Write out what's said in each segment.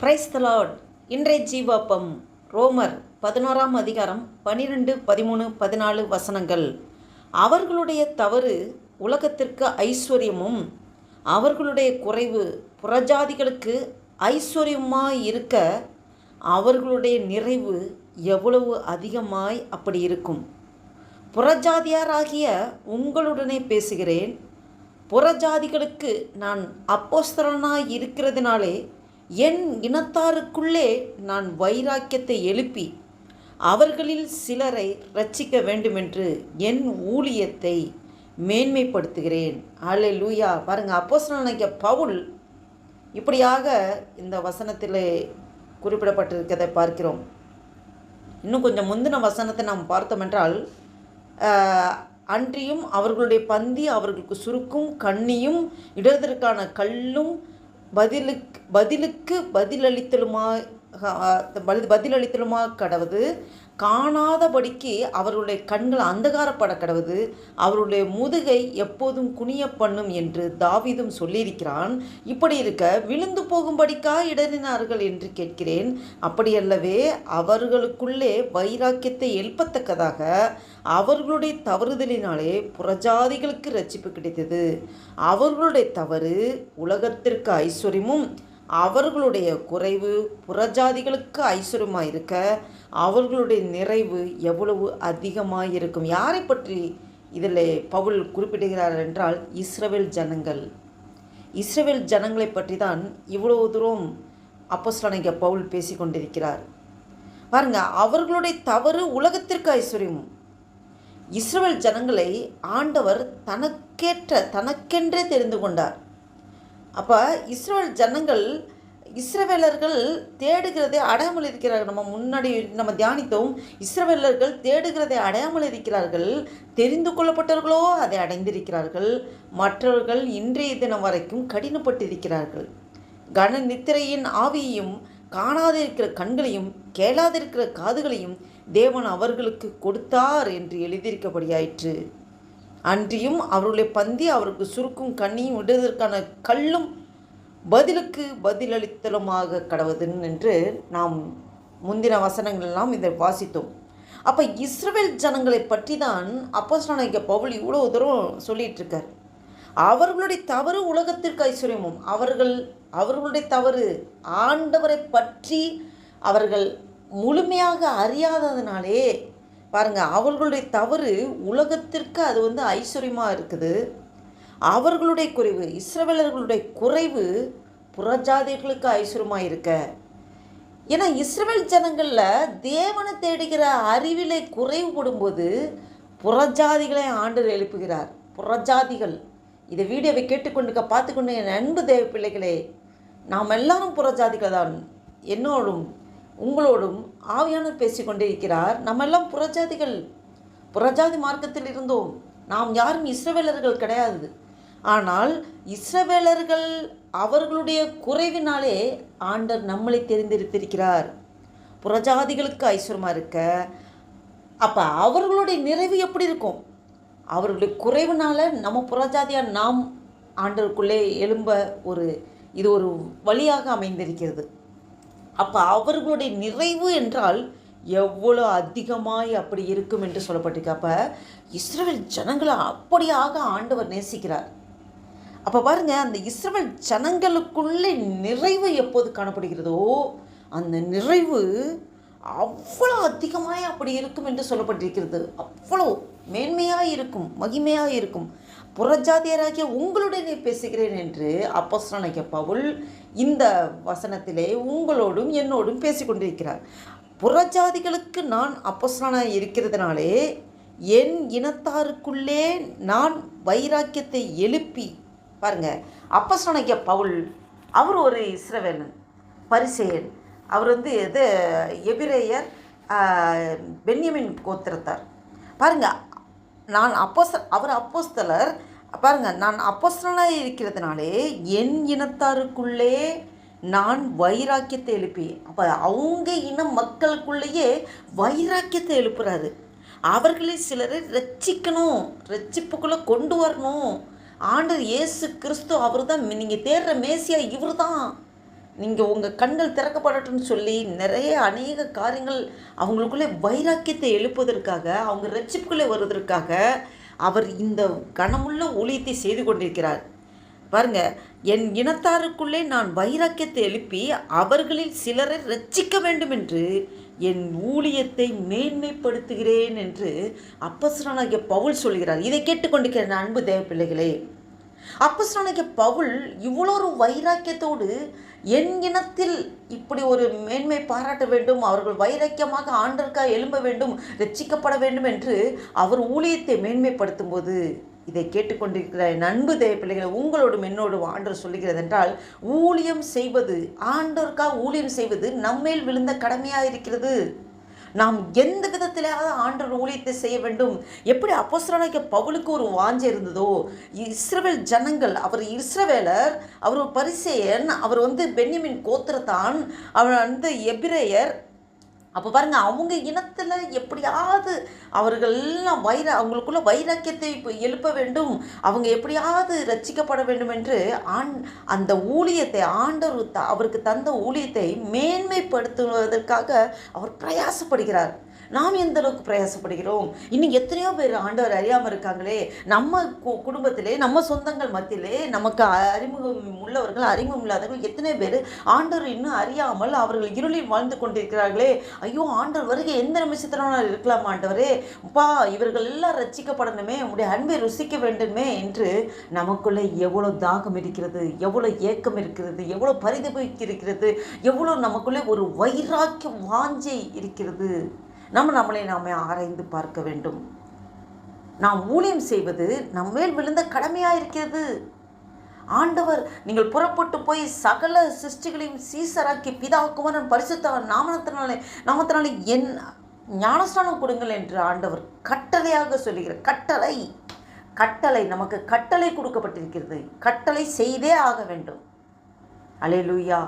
Praise the இன்றைய ஜீவாப்பம் ரோமர் பதினோராம் அதிகாரம் பனிரெண்டு பதிமூணு பதினாலு வசனங்கள். அவர்களுடைய தவறு உலகத்திற்கு ஐஸ்வர்யமும் அவர்களுடைய குறைவு புறஜாதிகளுக்கு ஐஸ்வர்யமாக இருக்க அவர்களுடைய நிறைவு எவ்வளவு அதிகமாய் அப்படி இருக்கும். புறஜாதியாராகிய உங்களுடனே பேசுகிறேன். புறஜாதிகளுக்கு நான் அப்போஸ்தலனாய் இருக்கிறதுனாலே என் இனத்தாருக்குள்ளே நான் வைராக்கியத்தை எழுப்பி அவர்களில் சிலரை ரட்சிக்க வேண்டுமென்று என் ஊழியத்தை மேன்மைப்படுத்துகிறேன். அல்ல லூயா பாருங்கள் அப்போஸ்தலனாகிய பவுல் இப்படியாக இந்த வசனத்தில் குறிப்பிடப்பட்டிருக்கதை பார்க்கிறோம். இன்னும் கொஞ்சம் முந்தின வசனத்தை நாம் பார்த்தோம் என்றால் அன்றியும் அவர்களுடைய பந்தி அவர்களுக்கு சுருக்கும் கண்ணியும் இடதற்கான கல்லும் பதிலுக்கு பதிலுக்கு பதிலளித்தலுமா பதில் பதிலளித்தலுமா கடவுது? காணாதபடிக்கு அவருடைய கண்கள் அந்தகாரப்பட கடவுது. அவருடைய முதுகை எப்போதும் குனிய பண்ணும் என்று தாவிதும் சொல்லியிருக்கிறான். இப்படி இருக்க விழுந்து போகும்படிக்கா இடறினார்கள் என்று கேட்கிறேன். அப்படியல்லவே அவர்களுக்குள்ளே வைராக்கியத்தை எழுப்பத்தக்கதாக அவர்களுடைய தவறுதலினாலே புறஜாதிகளுக்கு ரட்சிப்பு கிடைத்தது. அவர்களுடைய தவறு உலகத்திற்கு ஐஸ்வர்யமும் அவர்களுடைய குறைவு புறஜாதிகளுக்கு ஐஸ்வர்யமாக இருக்க அவர்களுடைய நிறைவு எவ்வளவு அதிகமாக இருக்கும் யாரை பற்றி இதில் பவுல் குறிப்பிடுகிறார் என்றால் இஸ்ரவேல் ஜனங்கள். இஸ்ரவேல் ஜனங்களை பற்றி தான் இவ்வளவு தூரம் அப்போஸ்தலனாகிய பவுல் பேசி கொண்டிருக்கிறார் பாருங்க அவர்களுடைய தவறு உலகத்திற்கு ஐஸ்வர்யம். இஸ்ரவேல் ஜனங்களை ஆண்டவர் தனக்கேற்ற தனக்கென்றே தெரிந்து கொண்டார். அப்போ இஸ்ரோல் ஜனங்கள் இஸ்ரவேலர்கள் தேடுகிறதை அடையாமல் இருக்கிறார்கள். நம்ம முன்னாடி நம்ம தியானித்தோம் இஸ்ரவேலர்கள் தேடுகிறதை அடையாமல் இருக்கிறார்கள். தெரிந்து கொள்ளப்பட்டவர்களோ அதை அடைந்திருக்கிறார்கள். மற்றவர்கள் இன்றைய தினம் வரைக்கும் கடினப்பட்டிருக்கிறார்கள். கன நித்திரையின் ஆவியையும் காணாதிருக்கிற கண்களையும் கேளாதிருக்கிற காதுகளையும் தேவன் அவர்களுக்கு கொடுத்தார் என்று எழுதியிருக்கபடியாயிற்று. அன்றியும் அவருடைய பந்தி அவருக்கு சுருக்கும் கண்ணியும் விடுவதற்கான கல்லும் பதிலுக்கு பதிலளித்தலுமாக கடவுதுன்னு என்று நாம் முந்தின வசனங்கள் எல்லாம் இதை வாசித்தோம். அப்போ இஸ்ரவேல் ஜனங்களை பற்றி தான் அப்போஸ்தலனாகிய பவுல் இவ்வளோ தூரம் சொல்லிகிட்டு இருக்கார் அவர்களுடைய தவறு உலகத்திற்கு ஐஸ்வர்யமும். அவர்கள் அவர்களுடைய தவறு ஆண்டவரை பற்றி அவர்கள் முழுமையாக அறியாததுனாலே பாருங்கள் அவர்களுடைய தவறு உலகத்திற்கு அது வந்து ஐஸ்வர்யமாக இருக்குது. அவர்களுடைய குறைவு இஸ்ரவேலர்களுடைய குறைவு புறஜாதிகளுக்கு ஐஸ்வர்யமாக இருக்க. ஏன்னா இஸ்ரவேல் ஜனங்களில் தேவனை தேடுகிற அறிவிலை குறைவுபடும்போது புறஜாதிகளை ஆண்டு எழுப்புகிறார். புறஜாதிகள். இதை வீடியோவை கேட்டுக்கொண்டு பார்த்துக்கொண்டு என் அன்பு தேவ பிள்ளைகளே நாம் எல்லாரும் புறஜாதிகள் தான் என்னோடும் உங்களோடும் ஆவியானவர் பேசிக்கொண்டே இருக்கிறார். நம்ம எல்லாம் புறஜாதிகள். புறஜாதி மார்க்கத்தில் இருந்தோம். நாம் யாரும் இஸ்ரவேலர்கள் கிடையாது. ஆனால் இஸ்ரவேலர்கள் அவர்களுடைய குறைவினாலே ஆண்டர் நம்மளை தெரிந்தெடுத்திருக்கிறார் புறஜாதிகளுக்கு ஐஸ்வரமாக இருக்க. அப்போ அவர்களுடைய நிறைவு எப்படி இருக்கும்? அவர்களுடைய குறைவுனால நம்ம புறஜாதியாக நாம் ஆண்டருக்குள்ளே எழும்ப ஒரு இது ஒரு வழியாக அமைந்திருக்கிறது. அப்போ அவர்களுடைய நிறைவு என்றால் எவ்வளோ அதிகமாய் அப்படி இருக்கும் என்று சொல்லப்பட்டிருக்கு. அப்போ இஸ்ரவேல் ஜனங்களை அப்படியாக ஆண்டவர் நேசிக்கிறார். அப்போ பாருங்க அந்த இஸ்ரவேல் ஜனங்களுக்குள்ளே நிறைவு எப்போது காணப்படுகிறதோ அந்த நிறைவு அவ்வளோ அதிகமாய் அப்படி இருக்கும் என்று சொல்லப்பட்டிருக்கிறது. அவ்வளோ மேன்மையாக இருக்கும் மகிமையாக இருக்கும். புறஜாதியராகிய உங்களுடனே பேசுகிறேன் என்று அப்போஸ்தலனாகிய பவுல் இந்த வசனத்திலே உங்களோடும் என்னோடும் பேசிக்கொண்டிருக்கிறார். புறஜாதிகளுக்கு நான் அப்போஸ்தலனாக இருக்கிறதுனாலே என் இனத்தாருக்குள்ளே நான் வைராக்கியத்தை எழுப்பி பாருங்கள் அப்போஸ்தலனாகிய பவுல் அவர் ஒரு இஸ்ரவேலன் பரிசேயன். அவர் வந்து எது எபிரேயர் பென்யமின் கோத்திரத்தார். பாருங்கள் நான் அப்போஸ் அவர் அப்போஸ்தலர். பாருங்கள் நான் அப்போஸ்தலனாக இருக்கிறதுனாலே என் இனத்தாருக்குள்ளே நான் வைராக்கியத்தை எழுப்பி அப்போ அவங்க இன மக்களுக்குள்ளேயே வைராக்கியத்தை எழுப்புறாரு. அவர்களில் சிலரை ரட்சிக்கணும் ரட்சிப்புக்குள்ளே கொண்டு வரணும். ஆண்டர் இயேசு கிறிஸ்து அவர் தான் நீங்கள் தேடுற மேசியா இவர் தான் நீங்கள் உங்கள் கண்கள் திறக்கப்படட்டும்னு சொல்லி நிறைய அநேக காரியங்கள் அவங்களுக்குள்ளே வைராக்கியத்தை எழுப்புவதற்காக அவங்க ரட்சிப்புக்குள்ளே வருவதற்காக அவர் இந்த கனமுள்ள ஊழியத்தை செய்து கொண்டிருக்கிறார். பாருங்க என் இனத்தாருக்குள்ளே நான் வைராக்கியத்தை எழுப்பி அவர்களில் சிலரை ரட்சிக்க வேண்டும் என்று என் ஊழியத்தை மேன்மைப்படுத்துகிறேன் என்று அப்பசரனாகிய பவுல் சொல்கிறார். இதை கேட்டுக்கொண்டிருக்கிற அன்பு தேவ பிள்ளைகளே அப்பசரனாகிய பவுல் இவ்வளோ ஒரு வைராக்கியத்தோடு என் இனத்தில் இப்படி ஒரு மேன்மை பாராட்ட வேண்டும் அவர்கள் வைரக்கியமாக ஆண்டிற்காக எழும்ப வேண்டும் ரட்சிக்கப்பட வேண்டும் என்று அவர் ஊழியத்தை மேன்மைப்படுத்தும் போது இதை கேட்டுக்கொண்டிருக்கிற நண்பு அன்பு தேவ பிள்ளைகளை உங்களோடும் என்னோடும் ஆண்டவர் சொல்லுகிறது என்றால் ஊழியம் செய்வது ஆண்டோருக்காக ஊழியம் செய்வது நம்மேல் விழுந்த கடமையாக இருக்கிறது. நாம் எந்த விதத்திலாவது ஆண்டவர் ஊழியத்தை செய்ய வேண்டும்? எப்படி அப்போஸ்தலனாகிய பவுலுக்கு ஒரு வாஞ்சை இருந்ததோ? இஸ்ரவேல் ஜனங்கள் அவர் இஸ்ரவேலர் அவர் ஒரு பரிசேயன் அவர் வந்து பென்யமின் கோத்திரத்தான் அவர் வந்து எபிரேயர் அப்போ பாருங்கள் அவங்க இனத்தில் எப்படியாவது அவர்கள் எல்லாம் வைர அவங்களுக்குள்ள வைராக்கியத்தை எழுப்ப வேண்டும். அவங்க எப்படியாவது ரச்சிக்கப்பட வேண்டும் என்று ஆண் அந்த ஊழியத்தை ஆண்டவர் த- அவருக்கு தந்த ஊழியத்தை மேன்மைப்படுத்துவதற்காக அவர் பிரயாசப்படுகிறார். நாம் எந்த அளவுக்கு பிரயாசப்படுகிறோம்? இன்னும் எத்தனையோ பேர் ஆண்டவர் அறியாமல் இருக்காங்களே? நம்ம கு குடும்பத்திலே நம்ம சொந்தங்கள் மத்தியிலே நமக்கு அறிமுகம் உள்ளவர்கள் அறிமுகம் இல்லாதவர்கள் எத்தனை பேர் ஆண்டவர் இன்னும் அறியாமல் அவர்கள் இருளில் வாழ்ந்து கொண்டிருக்கிறார்களே. ஐயோ ஆண்டவர் வருகை எந்த நிமிஷத்துல இருக்கலாம் ஆண்டவரே. பா இவர்கள் எல்லாம் ரசிக்கப்படணுமே. உடைய அன்பை ருசிக்க வேண்டுமே என்று நமக்குள்ளே எவ்வளோ தாகம் இருக்கிறது எவ்வளோ ஏக்கம் இருக்கிறது எவ்வளோ பரிதபிக்கு இருக்கிறது எவ்வளோ நமக்குள்ளே ஒரு வைராக்கிய வாஞ்சை இருக்கிறது. நம்ம நம்மளை நாமே ஆராய்ந்து பார்க்க வேண்டும். நாம் ஊழியம் செய்வது நம்மேல் விழுந்த கடமையாக இருக்கிறது. ஆண்டவர் நீங்கள் புறப்பட்டு போய் சகல சிருஷ்டிகளையும் சீசராக்கி பிதா குமரன் பரிசுத்தவன் நாமத்தினாலே நாமத்தினாலே என் ஞானஸ்தானம் கொடுங்கள் என்று ஆண்டவர் கட்டளையாக சொல்லுகிற கட்டளை கட்டளை நமக்கு கட்டளை கொடுக்கப்பட்டிருக்கிறது. கட்டளை செய்தே ஆக வேண்டும். அலே லூயா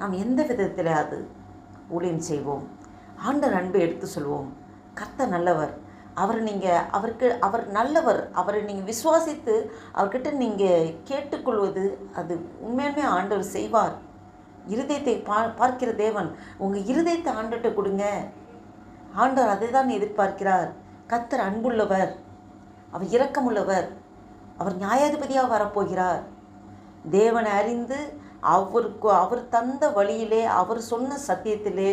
நாம் எந்த விதத்தில் அது ஊழியம் செய்வோம்? ஆண்டர் அன்பை எடுத்து சொல்வோம். கர்த்தர் நல்லவர். அவர் நீங்கள் அவருக்கு அவர் நல்லவர். அவரை நீங்கள் விசுவாசித்து அவர்கிட்ட நீங்கள் கேட்டுக்கொள்வது அது உண்மையுமே ஆண்டவர் செய்வார். இருதயத்தை பா பார்க்கிற தேவன் உங்கள் இருதயத்தை ஆண்டுகிட்ட கொடுங்க. ஆண்டவர் அதை தான் எதிர்பார்க்கிறார். கர்த்தர் அன்புள்ளவர். அவர் இரக்கமுள்ளவர். அவர் நியாயாதிபதியாக வரப்போகிறார். தேவனை அறிந்து அவருக்கு அவர் தந்த வழியிலே அவர் சொன்ன சத்தியத்திலே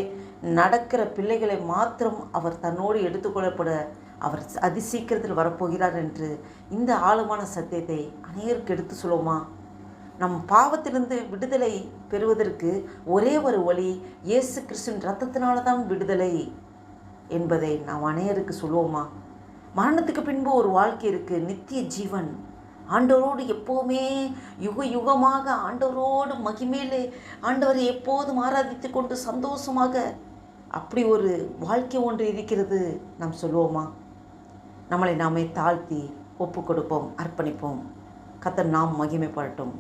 நடக்கிற பிள்ளைகளை மாத்திரம் அவர் தன்னோடு எடுத்துக்கொள்ளப்பட அவர் அதி சீக்கிரத்தில் வரப்போகிறார் என்று இந்த ஆழமான சத்தியத்தை அநேகருக்கு எடுத்து சொல்லுவோமா? நம் பாவத்திலிருந்து விடுதலை பெறுவதற்கு ஒரே ஒரு வழி இயேசு கிறிஸ்துவின் ரத்தத்தினால தான் விடுதலை என்பதை நாம் அநேகருக்கு சொல்லுவோமா? மரணத்துக்கு பின்பு ஒரு வாழ்க்கை இருக்குது நித்திய ஜீவன். ஆண்டவரோடு எப்போவுமே யுக யுகமாக ஆண்டவரோடு மகிமேலே ஆண்டவரை எப்போதும் ஆராதித்து கொண்டு சந்தோஷமாக அப்படி ஒரு வாழ்க்கை ஒன்று இருக்கிறது நாம் சொல்லுவோமா? நம்மளை நாமே தாழ்த்தி ஒப்பு கொடுப்போம் அர்ப்பணிப்போம். கத்தர் நாம் மகிமைப்படட்டும்.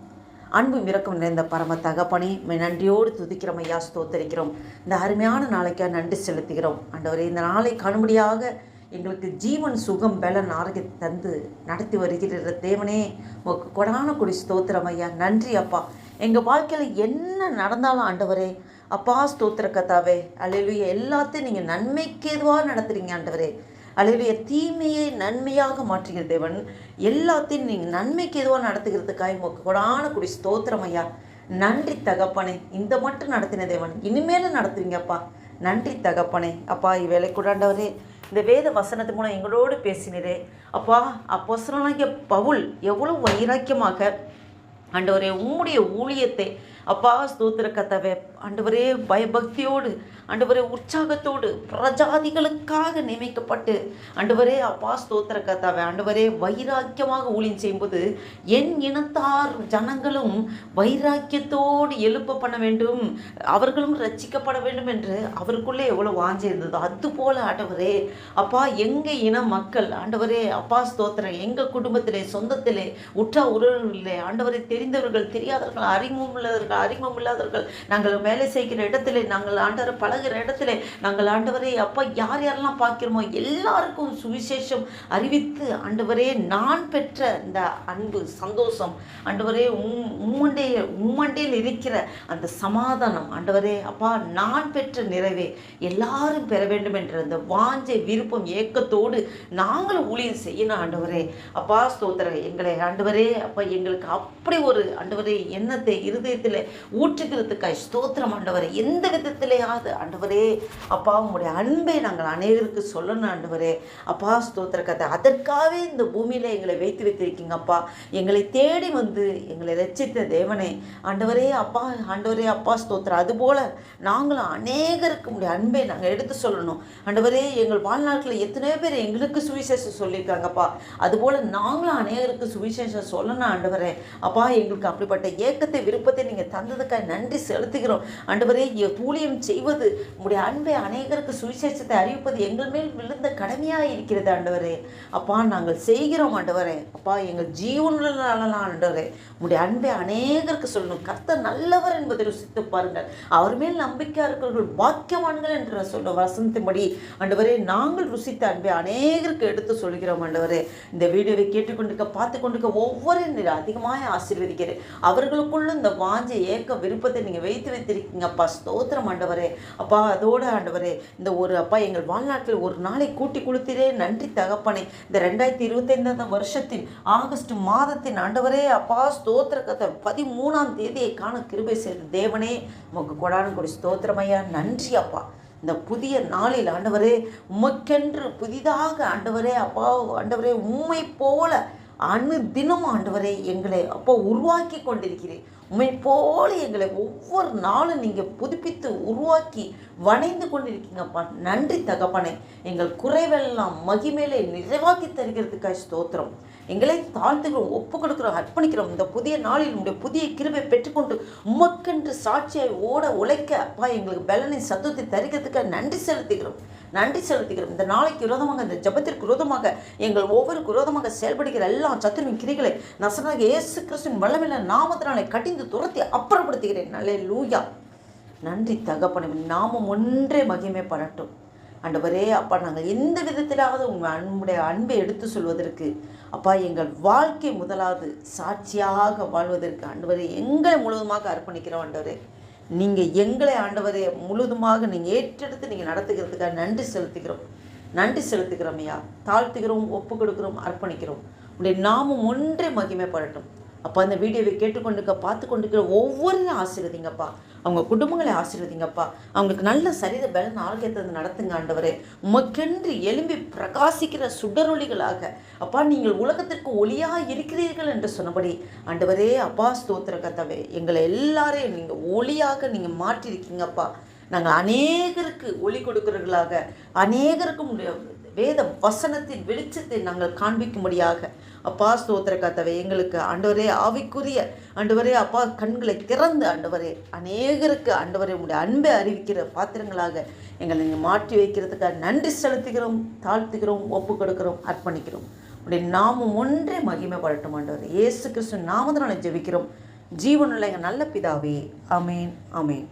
அன்பு இறக்கம் நிறைந்த பரம தகப்பனே நன்றியோடு துதிக்கிறோம் ஐயா ஸ்தோத்தரிக்கிறோம். இந்த அருமையான நாளைக்காக நன்றி செலுத்துகிறோம். ஆண்டவரே இந்த நாளை காணும்படியாக எங்களுக்கு ஜீவன் சுகம் பலன் ஆரோக்கியத்தை தந்து நடத்தி வருகிற தேவனே உங்க கொடான கொடி ஸ்தோத்திரம் ஐயா. நன்றி அப்பா. எங்கள் வாழ்க்கையில் என்ன நடந்தாலும் ஆண்டவரே அப்பா ஸ்தோத்திர கத்தாவே அலையிலுய எல்லாத்தையும் நீங்கள் நன்மைக்கு எதுவாக நடத்துகிறீங்க ஆண்டவரே. அலையிலுய தீமையை நன்மையாக மாற்றுகிற தேவன். எல்லாத்தையும் நீங்கள் நன்மைக்கு எதுவாக நடத்துகிறதுக்காக உங்களுக்கு கொடான குடி ஸ்தோத்திரம் ஐயா. நன்றி தகப்பனே. இந்த மட்டும் நடத்தின தேவன். இனிமேலும் நடத்துவீங்கப்பா நன்றி தகப்பனே. அப்பா இவ்வேளை கூடாண்டவரே இந்த வேத வசனத்து மூலம் எங்களோடு பேசினதே அப்பா அப்போ பவுல் எவ்வளோ வைராக்கியமாக. ஆண்டவரே உம்முடைய ஊழியத்தை அப்பா ஸ்தோத்திர கத்தவே ஆண்டவரே பயபக்தியோடு ஆண்டவரே உற்சாகத்தோடு பிரஜாதிகளுக்காக நியமிக்கப்பட்டு ஆண்டவரே அப்பா ஸ்தோத்திர கத்தாவே ஆண்டவரே வைராக்கியமாக ஊழியம் செய்யும்போது என் இனத்தார் ஜனங்களும் வைராக்கியத்தோடு எழுப்ப பண்ண வேண்டும் அவர்களும் ரட்சிக்கப்பட வேண்டும் என்று அவருக்குள்ளே எவ்வளோ வாஞ்சி இருந்ததோ அதுபோல ஆண்டவரே அப்பா எங்கள் இன மக்கள் ஆண்டவரே அப்பா ஸ்தோத்திரம் எங்கள் குடும்பத்திலே சொந்தத்திலே உற்ற உறவிலே ஆண்டவரை தெரிந்தவர்கள் தெரியாதவர்கள் அறிமுகம் உள்ளவர்கள் நாங்கள் அறிமுகம் இல்லாதவர்கள். நாங்கள் வேலை செய்கிற இடத்திலே நாங்கள் ஆண்டவரை பழகிற இடத்திலே நாங்கள் ஆண்டவரே அப்பா யார் யாரெல்லாம் பார்க்கிறோமோ எல்லாருக்கும் சுவிசேஷம் அறிவித்து ஆண்டவரே நான் பெற்ற இந்த அன்பு சந்தோஷம் ஆண்டவரே உம் உம்மண்டே உம்மண்டையில் இருக்கிற அந்த சமாதானம் ஆண்டவரே அப்பா நான் பெற்ற நிறைவே. எல்லாரும் பெற வேண்டும் என்ற அந்த வாஞ்சை விருப்பம் ஏக்கத்தோடு நாங்களும் ஊழியம் செய்யணும் ஆண்டவரே. அப்பா ஸ்தோத்திர எங்களை ஆண்டவரே அப்பா எங்களுக்கு அப்படி ஒரு ஆண்டவரே எண்ணத்தை இருதயத்தில் ஊற்றுகிறதுக்காய் ஸ்தோத்திரம் ஆண்டவரே. எந்த விதத்திலேயாவது ஆண்டவரே அப்பா உங்களுடைய அன்பை நாங்கள் அநேகருக்கு சொல்லணும் ஆண்டவரே. அப்பா ஸ்தோத்திர கதை அதற்காகவே இந்த பூமியில் எங்களை வைத்து வைத்திருக்கீங்க அப்பா. எங்களை தேடி வந்து எங்களை ரட்சித்த தேவனே. ஆண்டவரே அப்பா ஆண்டவரே அப்பா ஸ்தோத்திரம். அதுபோல் நாங்களும் அநேகருக்கு உடைய அன்பை நாங்கள் எடுத்து சொல்லணும். ஆண்டவரே எங்கள் வாழ்நாட்களில் எத்தனையோ பேர் எங்களுக்கு சுவிசேஷம் சொல்லியிருக்காங்கப்பா அதுபோல் நாங்களும் அநேகருக்கு சுவிசேஷம் சொல்லணும் ஆண்டவரே. அப்பா எங்களுக்கு அப்படிப்பட்ட ஏக்கத்தை விருப்பத்தை நீங்கள் தந்ததுக்காக நன்றி செலுத்துகிறோம். ஆண்டவரே எ- ஊழியம் செய்வது உங்களுடைய அன்பை அநேகருக்கு சுவிசேஷத்தை அறிவிப்பது எங்கள் மேல் விழுந்த கடமையாக இருக்கிறது ஆண்டவரே. அப்பா நாங்கள் செய்கிறோம் ஆண்டவரே. அப்பா எங்கள் ஜீவனில் ஆண்டவரே உங்களுடைய அன்பை அநேகருக்கு சொல்லணும். கர்த்தர் நல்லவர் என்பதை ருசித்து பாருங்கள். அவர் மேல் நம்பிக்கையாக இருக்கிறவர்கள் பாக்கியவான்கள் என்று சொல்ல வசனத்தின்படி ஆண்டவரே நாங்கள் ருசித்த அன்பை அநேகருக்கு எடுத்து சொல்கிறோம் ஆண்டவரே. இந்த வீடியோவை கேட்டுக்கொண்டிருக்க பார்த்து கொண்டிருக்க ஒவ்வொரு அதிகமாக ஆசீர்வதிக்கிறேன். அவர்களுக்குள்ள இந்த வாஞ்சை ஏக்க விருப்பத்தை நீங்கள் வைத்து வைத்திருக்கீங்க. அப்பா ஸ்தோத்திரம் ஆண்டவரே. அப்பா அதோட ஆண்டவரே இந்த ஒரு அப்பா எங்கள் வாழ்நாட்டில் ஒரு நாளை கூட்டி கொடுத்தீரே நன்றி தகப்பனே. இந்த ரெண்டாயிரத்தி இருபத்தைந்தாம் வருஷத்தின் ஆகஸ்ட் மாதத்தின் ஆண்டவரே அப்பா ஸ்தோத்திர கதை பதிமூணாம் தேதியை காண கிருபை செய்த தேவனே உமக்கு கொடான கொடி ஸ்தோத்திரமையா நன்றி அப்பா. இந்த புதிய நாளில் ஆண்டவரே உமக்கென்று புதிதாக ஆண்டவரே அப்பா ஆண்டவரே உண்மை போல அணு தினம் ஆண்டவரே எங்களை அப்போ உருவாக்கி கொண்டிருக்கிறேன் உண்மை போல எங்களை ஒவ்வொரு நாளும் நீங்கள் புதுப்பித்து உருவாக்கி வணைந்து கொண்டிருக்கீங்கப்பா. நன்றி தகப்பனை. எங்கள் குறைவெல்லாம் மகிமேலே நிறைவாக்கி தருகிறதுக்காக ஸ்தோத்திரம். எங்களை தாழ்த்துகிறோம் ஒப்பு கொடுக்கிறோம் அர்ப்பணிக்கிறோம். இந்த புதிய நாளில் உங்களுடைய புதிய கிருவை பெற்றுக்கொண்டு உமக்கென்று சாட்சியை ஓட உழைக்க அப்பா எங்களுக்கு பலனின் சத்துவத்தை தருகிறதுக்காக நன்றி செலுத்துகிறோம். நன்றி செலுத்துகிறோம். இந்த நாளைக்கு விரோதமாக இந்த ஜபத்திற்கு விரோதமாக எங்கள் ஒவ்வொரு விரோதமாக செயல்படுகிற எல்லா சத்துருவின் கிரிகளை நசனாக இயேசு கிறிஸ்துவின் வல்லமில்ல நாமத்தினாலே கடிந்து துரத்தி அப்புறப்படுத்துகிறேன். நல்லே லூயா நன்றி தகப்பனே நாமம் ஒன்றே மகிமை படட்டும் ஆண்டவரே அப்பா நாங்கள் எந்த விதத்திலாவது உங்கள் அன்புடைய அன்பை எடுத்து சொல்வதற்கு அப்பா எங்கள் வாழ்க்கை முதலாவது சாட்சியாக வாழ்வதற்கு ஆண்டவரே எங்களை முழுவதுமாக அர்ப்பணிக்கிறோம் ஆண்டவரே. நீங்கள் எங்களை ஆண்டவரே முழுதுமாக நீங்கள் ஏற்றெடுத்து நீங்கள் நடத்துகிறதுக்காக நன்றி செலுத்துகிறோம். நன்றி செலுத்துகிறோம் ஐயா. தாழ்த்துகிறோம் ஒப்பு கொடுக்கிறோம் அர்ப்பணிக்கிறோம். உடைய நாமும் ஒன்றே மகிமைப்படட்டும். அப்பா அந்த வீடியோவை கேட்டுக்கொண்டுக்க பார்த்து கொண்டுக்கிற ஒவ்வொருவரும் ஆசீர்வதிங்கப்பா. அவங்க குடும்பங்களை ஆசீர்வதிங்கப்பா. அவங்களுக்கு நல்ல சரீர பலன் ஆரோக்கியத்தை நடத்துங்க ஆண்டவரே. உமக்கென்று எழும்பி பிரகாசிக்கிற சுடரொளிகளாக அப்பா நீங்கள் உலகத்திற்கு ஒளியாக இருக்கிறீர்கள் என்று சொன்னபடி ஆண்டவரே அப்பா ஸ்தோத்திர கத்தவே எங்களை எல்லாரையும் நீங்கள் ஒளியாக நீங்கள் மாற்றிருக்கீங்கப்பா. நாங்கள் அநேகருக்கு ஒளி கொடுக்கிறவர்களாக அநேகருக்கும் வேத வசனத்தின் வெளிச்சத்தை நாங்கள் காண்பிக்கும்படியாக அப்பா ஸ்தோத்திர கத்தவை எங்களுக்கு ஆண்டவரே ஆவிக்குரிய ஆண்டவரே அப்பா கண்களை திறந்து ஆண்டவரே அநேகருக்கு ஆண்டவரே உங்களுடைய அன்பை அறிவிக்கிற பாத்திரங்களாக எங்களை நீங்கள் மாற்றி வைக்கிறதுக்காக நன்றி செலுத்துகிறோம் தாழ்த்துகிறோம் ஒப்பு கொடுக்கிறோம் அர்ப்பணிக்கிறோம். உடைய நாமும் ஒன்றே மகிமைப்படட்டும் ஆண்டவர். இயேசு கிறிஸ்து நாமத்தினால ஜெபிக்கிறோம். ஜீவனுள்ள எங்கள் நல்ல பிதாவே. அமேன் அமேன்